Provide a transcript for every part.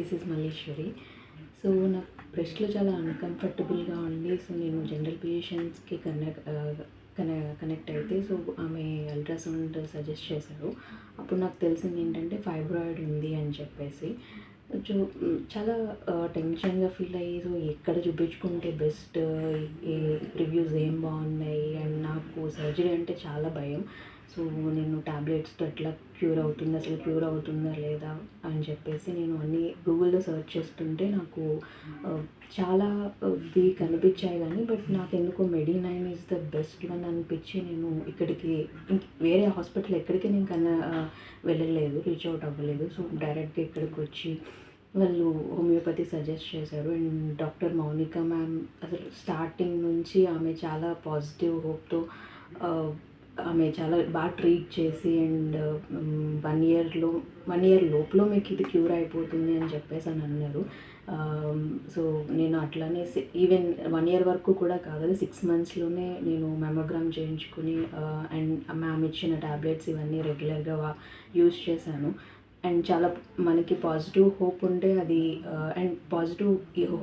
This is Malleswari so నాకు బ్రెస్ట్లో చాలా అన్కంఫర్టబుల్గా ఉంది. సో నేను జనరల్ పేషెంట్స్కి కనెక్ట్ కనెక్ట్ అయితే సో ఆమె అల్ట్రాసౌండ్ సజెస్ట్ చేశారు. అప్పుడు నాకు తెలిసింది ఏంటంటే ఫైబ్రాయిడ్ ఉంది అని చెప్పేసి. కొంచెం చాలా uh, టెన్షన్గా ఫీల్ అయ్యి సో ఎక్కడ చూపించుకుంటే బెస్ట్ uh, ఈ రివ్యూస్ ఏం బాగున్నాయి? అండ్ నాకు సర్జరీ అంటే చాలా భయం. సో నేను టాబ్లెట్స్తో ఎట్లా క్యూర్ అవుతుంది అసలు క్యూర్ అవుతుందా లేదా అని చెప్పేసి నేను అన్ని గూగుల్లో సెర్చ్ చేస్తుంటే నాకు చాలా వీక్ అనిపించాయి కానీ బట్ నాకు ఎందుకో Medinine is the best one అనిపించి నేను ఇక్కడికి వేరే హాస్పిటల్ ఎక్కడికి నేను కన్నా వెళ్ళలేదు రీచ్ అవుట్ అవ్వలేదు. సో డైరెక్ట్గా ఇక్కడికి వచ్చి వాళ్ళు హోమియోపతి సజెస్ట్ చేశారు. అండ్ డాక్టర్ మౌనిక మ్యామ్ అసలు స్టార్టింగ్ నుంచి ఆమె చాలా పాజిటివ్ హోప్తో ఆమె చాలా బాగా ట్రీట్ చేసి అండ్ వన్ ఇయర్లో వన్ ఇయర్ లోపల మీకు ఇది క్యూర్ అయిపోతుంది అని చెప్పేసి అని అన్నారు. సో నేను అట్లానే ఈవెన్ వన్ ఇయర్ వరకు కూడా కాదు సిక్స్ మంత్స్లోనే నేను మెమోగ్రామ్ చేయించుకుని అండ్ మ్యామ్ ఇచ్చిన టాబ్లెట్స్ ఇవన్నీ రెగ్యులర్గా యూస్ చేశాను. అండ్ చాలా మనకి పాజిటివ్ హోప్ ఉంటే అది అండ్ పాజిటివ్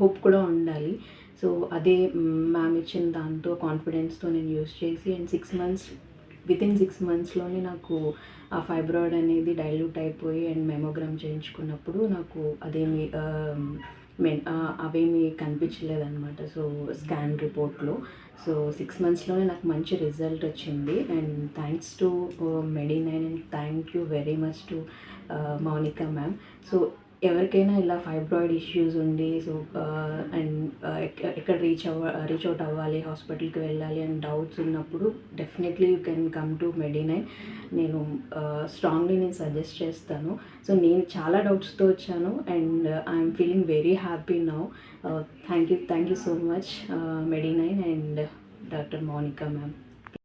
హోప్ కూడా ఉండాలి. సో అదే మ్యామ్ ఇచ్చిన దాంతో కాన్ఫిడెన్స్తో నేను యూస్ చేసి and six months with in six మంత్స్లోనే నాకు ఆ ఫైబ్రాయిడ్ అనేది డైల్యూట్ అయిపోయి అండ్ మెమోగ్రామ్ చేయించుకున్నప్పుడు నాకు అదేమి మెన్ అవేమి కనిపించలేదన్నమాట. సో స్కాన్ రిపోర్ట్లో సో సిక్స్ మంత్స్లోనే నాకు మంచి రిజల్ట్ వచ్చింది. And thanks to Medinine and thank you very much to Mounika ma'am so ఎవరికైనా ఇలా ఫైబ్రాయిడ్ ఇష్యూస్ ఉండి సో అండ్ ఎక్కడ రీచ్ అవ్వ రీచ్ అవుట్ అవ్వాలి హాస్పిటల్కి వెళ్ళాలి అని డౌట్స్ ఉన్నప్పుడు definitely you can come to Medinine నేను స్ట్రాంగ్లీ నేను సజెస్ట్ చేస్తాను. సో నేను చాలా డౌట్స్తో వచ్చాను and I'm feeling very happy now thank you thank you so much Medinine and doctor Mounika ma'am